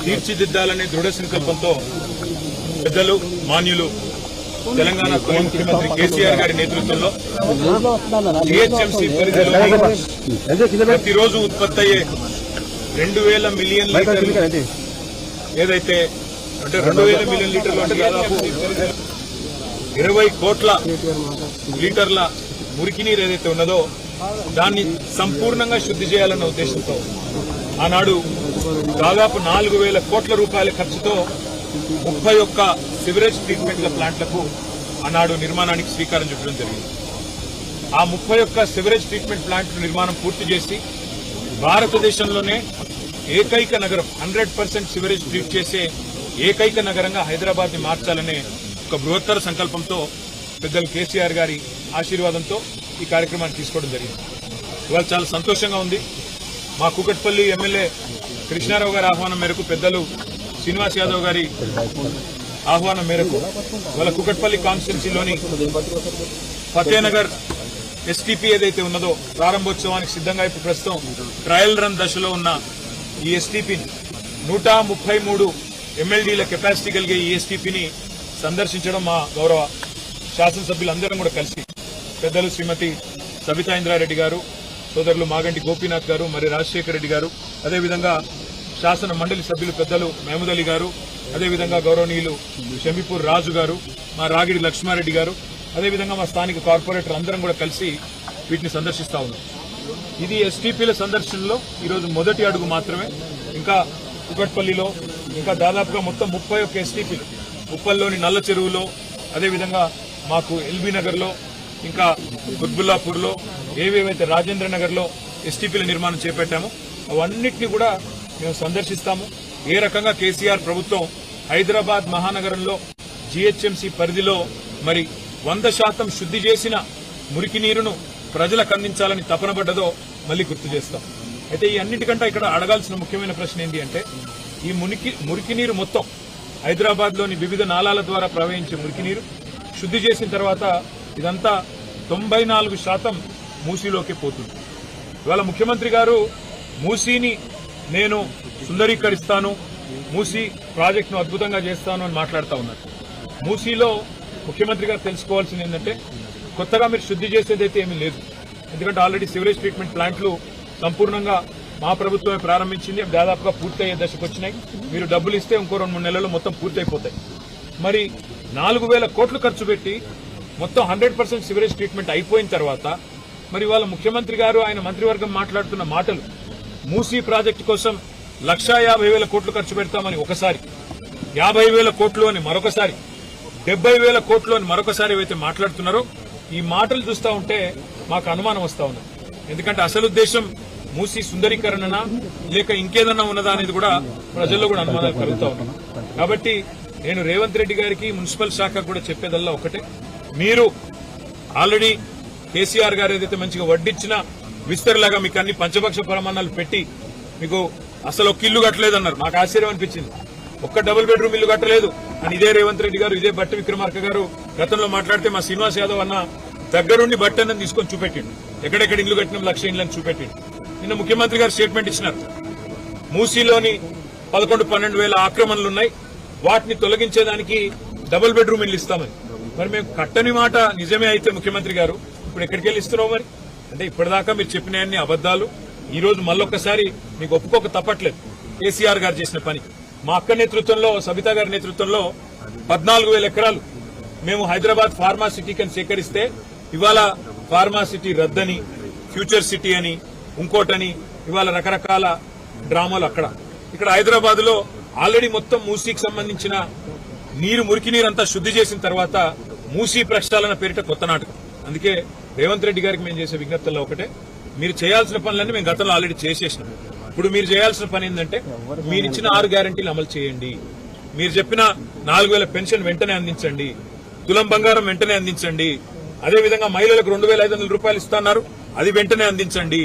తీర్చిదిద్దాలనే దృఢ సంకల్పంతో పెద్దలు మాన్యులు తెలంగాణ ముఖ్యమంత్రి కేసీఆర్ గారి నేతృత్వంలో జిహెచ్ఎంసీ పరిధిలో ప్రతిరోజు ఉత్పత్తి అయ్యే రెండు వేల మిలియన్ లీటర్లు ఏదైతే అంటే రెండు వేల మిలియన్ లీటర్లు అంటే దాదాపు ఇరవై కోట్ల లీటర్ల మురికి నీరు ఏదైతే ఉన్నదో దాన్ని సంపూర్ణంగా శుద్ధి చేయాలన్న ఉద్దేశంతో ఆనాడు దాదాపు నాలుగు వేల కోట్ల రూపాయల ఖర్చుతో ముప్పై ఒక్క సివరేజ్ ట్రీట్మెంట్ల ప్లాంట్లకు ఆనాడు నిర్మాణానికి శ్రీకారం చుట్టడం జరిగింది. ఆ ముప్పై ఒక్క సివరేజ్ ట్రీట్మెంట్ ప్లాంట్ నిర్మాణం పూర్తి చేసి భారతదేశంలోనే ఏకైక నగరం హండ్రెడ్ పర్సెంట్ సివరేజ్ ట్రీట్ చేసే ఏకైక నగరంగా హైదరాబాద్ని మార్చాలనే ఒక బృహత్తర సంకల్పంతో పెద్దలు కేసీఆర్ గారి ఆశీర్వాదంతో ఈ కార్యక్రమాన్ని తీసుకోవడం జరిగింది. ఇవాళ చాలా సంతోషంగా ఉంది. మా కూకట్పల్లి ఎమ్మెల్యే కృష్ణారావు గారి ఆహ్వానం మేరకు పెద్దలు శ్రీనివాస్ యాదవ్ గారి ఆహ్వానం మేరకు వాళ్ళ కూకట్పల్లి కాన్స్టిట్యున్సీలోని ఫతేనగర్ ఎస్టీపీ ఏదైతే ఉన్నదో ప్రారంభోత్సవానికి సిద్ధంగా ఇప్పుడు ప్రస్తుతం ట్రయల్ రన్ దశలో ఉన్న ఈ ఎస్టీపీని నూట ముప్పై మూడు ఎమ్మెల్డీల కెపాసిటీ కలిగే ఈ ఎస్టీపీని సందర్శించడం మా గౌరవ శాసనసభ్యులందరం కూడా కలిసి పెద్దలు శ్రీమతి సబితా ఇంద్రారెడ్డి గారు సోదరులు మాగంటి గోపీనాథ్ గారు మరి రాజశేఖర రెడ్డి గారు అదేవిధంగా శాసన మండలి సభ్యులు పెద్దలు మహమూద్ అలీ గారు అదేవిధంగా గౌరవనీయులు షమీపూర్ రాజు గారు మా రాగిడి లక్ష్మారెడ్డి గారు అదేవిధంగా మా స్థానిక కార్పొరేటర్ అందరం కూడా కలిసి వీటిని సందర్శిస్తా ఉన్నాం. ఇది ఎస్టీపీల సందర్శనలో ఈరోజు మొదటి అడుగు మాత్రమే. ఇంకా కుకట్పల్లిలో ఇంకా దాదాపుగా మొత్తం ముప్పై ఒక్క ఎస్టీపీలు ఉప్పల్లోని నల్ల చెరువులో అదేవిధంగా మాకు ఎల్బీ నగర్లో ఇంకా గుర్బుల్లాపూర్లో ఏవేవైతే రాజేంద్ర నగర్లో ఎస్టీపీల నిర్మాణం చేపట్టామో అవన్నిటిని కూడా మేము సందర్శిస్తాము. ఏ రకంగా కేసీఆర్ ప్రభుత్వం హైదరాబాద్ మహానగరంలో జీహెచ్ఎంసీ పరిధిలో మరి వంద శాతం శుద్ధి చేసిన మురికి నీరును ప్రజలకు అందించాలని తపనబడ్డదో మళ్ళీ గుర్తు చేస్తాం. అయితే ఈ అన్నిటికంటే ఇక్కడ అడగాల్సిన ముఖ్యమైన ప్రశ్న ఏంటి అంటే ఈ మురికి మురికి నీరు మొత్తం హైదరాబాద్లోని వివిధ నాలాల ద్వారా ప్రవహించే మురికి నీరు శుద్ధి చేసిన తర్వాత ఇదంతా తొంభై నాలుగు శాతం మూసీలోకి పోతుంది. ఇవాళ ముఖ్యమంత్రి గారు మూసీని నేను సుందరీకరిస్తాను మూసీ ప్రాజెక్టును అద్భుతంగా చేస్తాను అని మాట్లాడుతూ ఉన్నారు. మూసీలో ముఖ్యమంత్రి గారు తెలుసుకోవాల్సింది ఏంటంటే కొత్తగా మీరు శుద్ధి చేసేదైతే ఏమీ లేదు. ఎందుకంటే ఆల్రెడీ సివరేజ్ ట్రీట్మెంట్ ప్లాంట్లు సంపూర్ణంగా మా ప్రభుత్వమే ప్రారంభించింది దాదాపుగా పూర్తయ్యే దశకు వచ్చినాయి. మీరు డబ్బులు ఇస్తే ఇంకో రెండు మూడు నెలల్లో మొత్తం పూర్తయిపోతాయి. మరి నాలుగు వేల కోట్లు ఖర్చు పెట్టి మొత్తం హండ్రెడ్ పర్సెంట్ సివరేజ్ ట్రీట్మెంట్ అయిపోయిన తర్వాత మరి వాళ్ళ ముఖ్యమంత్రి గారు ఆయన మంత్రివర్గం మాట్లాడుతున్న మాటలు మూసీ ప్రాజెక్టు కోసం లక్షా యాభై వేల కోట్లు ఖర్చు పెడతామని ఒకసారి యాభై వేల కోట్లు అని మరొకసారి డెబ్బై వేల కోట్లు అని మరొకసారి ఏవైతే మాట్లాడుతున్నారో ఈ మాటలు చూస్తా ఉంటే మాకు అనుమానం వస్తా ఉంది. ఎందుకంటే అసలు ఉద్దేశం మూసి సుందరీకరణనా లేక ఇంకేదన్నా ఉన్నదా అనేది కూడా ప్రజల్లో కూడా అనుమానాలు కలుగుతా ఉన్నాయి. కాబట్టి నేను రేవంత్ రెడ్డి గారికి మున్సిపల్ శాఖ కూడా చెప్పేదల్లా ఒకటే. మీరు ఆల్రెడీ కేసీఆర్ గారు ఏదైతే మంచిగా వడ్డిచ్చినా విస్తరలాగా మీకు అన్ని పంచపక్ష ప్రమాణాలు పెట్టి మీకు అసలు ఒక ఇల్లు కట్టలేదన్నారు. మాకు ఆశ్చర్యం అనిపించింది. ఒక్క డబుల్ బెడ్రూమ్ ఇల్లు కట్టలేదు. అని ఇదే రేవంత్ రెడ్డి గారు ఇదే బట్టి విక్రమార్క గారు గతంలో మాట్లాడితే మా శ్రీనివాస్ యాదవ్ అన్న దగ్గరుండి బట్టన్న తీసుకొని చూపెట్టిండు. ఎక్కడెక్కడ ఇల్లు కట్టిన లక్ష ఇళ్ళని చూపెట్టిండు. నిన్న ముఖ్యమంత్రి గారు స్టేట్మెంట్ ఇచ్చినారు. మూసీలోని పదకొండు పన్నెండు వేల ఆక్రమణలు ఉన్నాయి. వాటిని తొలగించేదానికి డబుల్ బెడ్రూమ్ ఇల్లు ఇస్తామని. మరి మేము కట్టని మాట నిజమే అయితే ముఖ్యమంత్రి గారు. ఇప్పుడు ఎక్కడికి వెళ్ళి ఇస్తున్నావు మరి? అంటే ఇప్పటిదాకా మీరు చెప్పిన అన్ని అబద్దాలు ఈ రోజు మళ్ళొక్కసారి మీకు ఒప్పుకోక తప్పట్లేదు. కేసీఆర్ గారు చేసిన పని. మా అక్క నేతృత్వంలో సబితా గారి నేతృత్వంలో పద్నాలుగు వేల ఎకరాలు మేము హైదరాబాద్ ఫార్మా సిటీకి సేకరిస్తే ఇవాళ ఫార్మా సిటీ రద్దని ఫ్యూచర్ సిటీ అని ఇంకోటని ఇవాళ రకరకాల డ్రామాలు అక్కడ. ఇక్కడ హైదరాబాద్లో ఆల్రెడీ మొత్తం మూసీకి సంబంధించిన నీరు మురికి నీరంతా శుద్ధి చేసిన తర్వాత మూసీ ప్రక్షాళన పేరిట కొత్త నాటకం. అందుకే రేవంత్ రెడ్డి గారికి మేము చేసే విజ్ఞప్తుల్లో ఒకటే. మీరు చేయాల్సిన పనులన్నీ మేము గతంలో ఆల్రెడీ చేసేసినాం. ఇప్పుడు మీరు చేయాల్సిన పని ఏంటంటే మీరు ఇచ్చిన ఆరు గ్యారంటీలు అమలు చేయండి. మీరు చెప్పిన నాలుగు వేల పెన్షన్ వెంటనే అందించండి. తులం బంగారం వెంటనే అందించండి. అదేవిధంగా మహిళలకు రెండు వేల ఐదు వందల రూపాయలు ఇస్తున్నారు. అది వెంటనే అందించండి.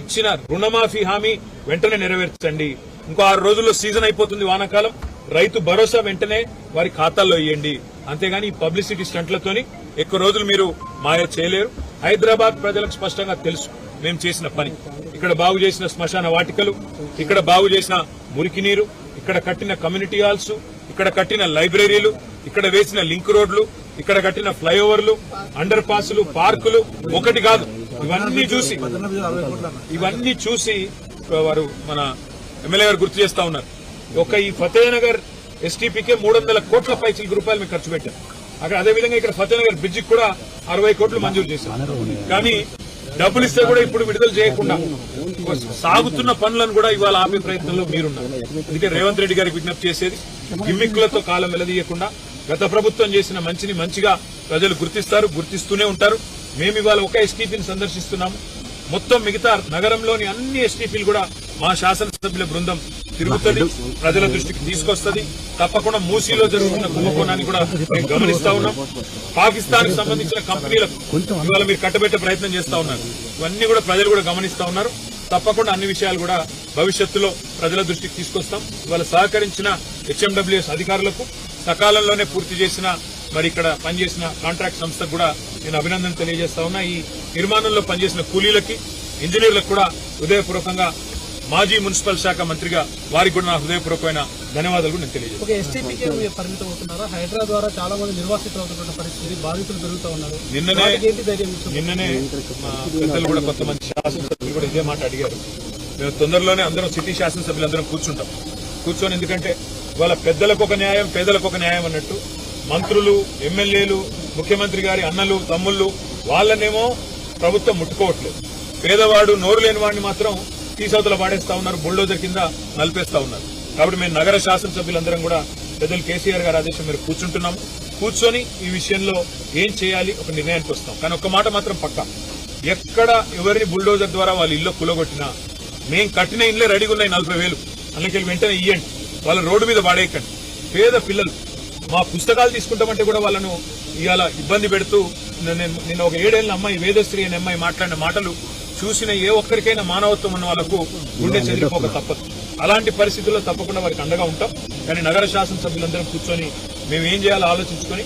ఇచ్చిన రుణమాఫీ హామీ వెంటనే నెరవేర్చండి. ఇంకో ఆరు రోజుల్లో సీజన్ అయిపోతుంది వానాకాలం. రైతు భరోసా వెంటనే వారి ఖాతాల్లో ఇవ్వండి అంతేగాని ఈ పబ్లిసిటీ స్టంట్లతోని ఎక్కువ రోజులు మీరు మాయ చేయలేరు. హైదరాబాద్ ప్రజలకు స్పష్టంగా తెలుసు. మేము చేసిన పని. ఇక్కడ బాగు చేసిన శ్మశాన వాటికలు ఇక్కడ బాగు చేసిన మురికి నీరు ఇక్కడ కట్టిన కమ్యూనిటీ హాల్స్ ఇక్కడ కట్టిన లైబ్రరీలు ఇక్కడ వేసిన లింక్ రోడ్లు ఇక్కడ కట్టిన ఫ్లైఓవర్లు అండర్ పాసులు పార్కులు ఒకటి కాదు. ఇవన్నీ చూసి ఇవన్నీ చూసి వారు మన ఎమ్మెల్యే గారు గుర్తు చేస్తా ఉన్నారు. ఒక ఈ ఫతేనగర్ ఎస్టీపీకే మూడు వందల కోట్ల పైసలు రూపాయలు మేము ఖర్చు పెట్టాం. అక్కడ అదేవిధంగా ఇక్కడ ఫతేనగర్ బ్రిడ్జ్ కూడా అరవై కోట్లు మంజూరు చేశారు కానీ డబ్బులు ఇస్తే కూడా ఇప్పుడు విడుదల చేయకుండా సాగుతున్న పనులను కూడా ఇవాళ ఆపే ప్రయత్నంలో మీరున్నారు. అందుకే రేవంత్ రెడ్డి గారికి విజ్ఞప్తి చేసేది గిమ్మిక్కులతో కాలం వెలదీయకుండా గత ప్రభుత్వం చేసిన మంచిని మంచిగా ప్రజలు గుర్తిస్తారు గుర్తిస్తూనే ఉంటారు. మేము ఇవాళ ఒక ఎస్టీపీని సందర్శిస్తున్నాము. మొత్తం మిగతా నగరంలోని అన్ని ఎస్టీపీలు కూడా మా శాసనసభ్యుల బృందం తిరుగుతుంది ప్రజల దృష్టికి తీసుకొస్తుంది తప్పకుండా మూసీలో జరుగుతున్న కుంభకోణాన్ని కూడా మేము గమనిస్తా ఉన్నాం. పాకిస్తాన్కి సంబంధించిన కంపెనీలకు ఇవాళ మీరు కట్టబెట్టే ప్రయత్నం చేస్తా ఉన్నారు. ఇవన్నీ కూడా ప్రజలు కూడా గమనిస్తా ఉన్నారు. తప్పకుండా అన్ని విషయాలు కూడా భవిష్యత్తులో ప్రజల దృష్టికి తీసుకొస్తాం. ఇవాళ సహకరించిన హెచ్ఎండబ్ల్యూఎస్ అధికారులకు సకాలంలోనే పూర్తి చేసిన మరి ఇక్కడ పనిచేసిన కాంట్రాక్ట్ సంస్థకు కూడా నేను అభినందన తెలియజేస్తా ఉన్నా. ఈ నిర్మాణంలో పనిచేసిన కూలీలకి ఇంజనీర్లకు కూడా హృదయపూర్వకంగా మాజీ మున్సిపల్ శాఖ మంత్రిగా వారికి కూడా నా హృదయపూర్వకమైన ధన్యవాదాలు కూడా నేను తెలియజేస్తాను. హైదరాబాద్ ద్వారా చాలా మంది నిర్వాసితులు అవుతున్న పరిస్థితి బాధితులు పెరుగుతూ ఉన్నారు. నిన్ననే? నిన్ననే పెద్దలు కూడా కొంతమంది శాసనసభ్యులు కూడా ఇదే మాట అడిగారు. మేము తొందరలోనే అందరం సిటీ శాసనసభ్యులు అందరం కూర్చుంటాం. కూర్చొని ఎందుకంటే వాళ్ళ పెద్దలకు ఒక న్యాయం పేదలకు ఒక న్యాయం అన్నట్టు మంత్రులు ఎమ్మెల్యేలు ముఖ్యమంత్రి గారి అన్నలు తమ్ముళ్ళు వాళ్ళనేమో ప్రభుత్వం ముట్టుకోవట్లేదు. పేదవాడు నోరు లేని వాడిని మాత్రం తీసవతల పాడేస్తా ఉన్నారు బుల్డోజర్ కింద నలిపేస్తా ఉన్నారు. కాబట్టి మేము నగర శాసనసభ్యులందరం కూడా పెద్దలు కేసీఆర్ గారి ఆదేశం మీరు కూర్చుంటున్నాము. కూర్చొని ఈ విషయంలో ఏం చేయాలి ఒక నిర్ణయానికి వస్తాం. కానీ ఒక్క మాట మాత్రం పక్కా. ఎక్కడ ఎవరిని బుల్డోజర్ ద్వారా వాళ్ళ ఇల్లు కులగొట్టినా మేం కట్టిన ఇల్లే రెడీగా ఉన్నాయి నలభై వేలు. అందుకెళ్ళి వెంటనే ఇయ్యండి. వాళ్ళ రోడ్డు మీద వాడేయకండి. పేద పిల్లలు. మా పుస్తకాలు తీసుకుంటామంటే కూడా వాళ్ళను ఇవాళ ఇబ్బంది పెడుతూ నేను ఒక ఏడేళ్ళ అమ్మాయి వేదశ్రీ అనే అమ్మాయి మాట్లాడిన మాటలు చూసిన ఏ ఒక్కరికైనా మానవత్వం ఉన్న వాళ్ళకు గుండె చెదిరిపోక తప్పదు. అలాంటి పరిస్థితుల్లో తప్పకుండా వారికి అండగా ఉంటాం. కానీ నగర శాసనసభ్యులందరం కూర్చొని మేము ఏం చేయాలో ఆలోచించుకొని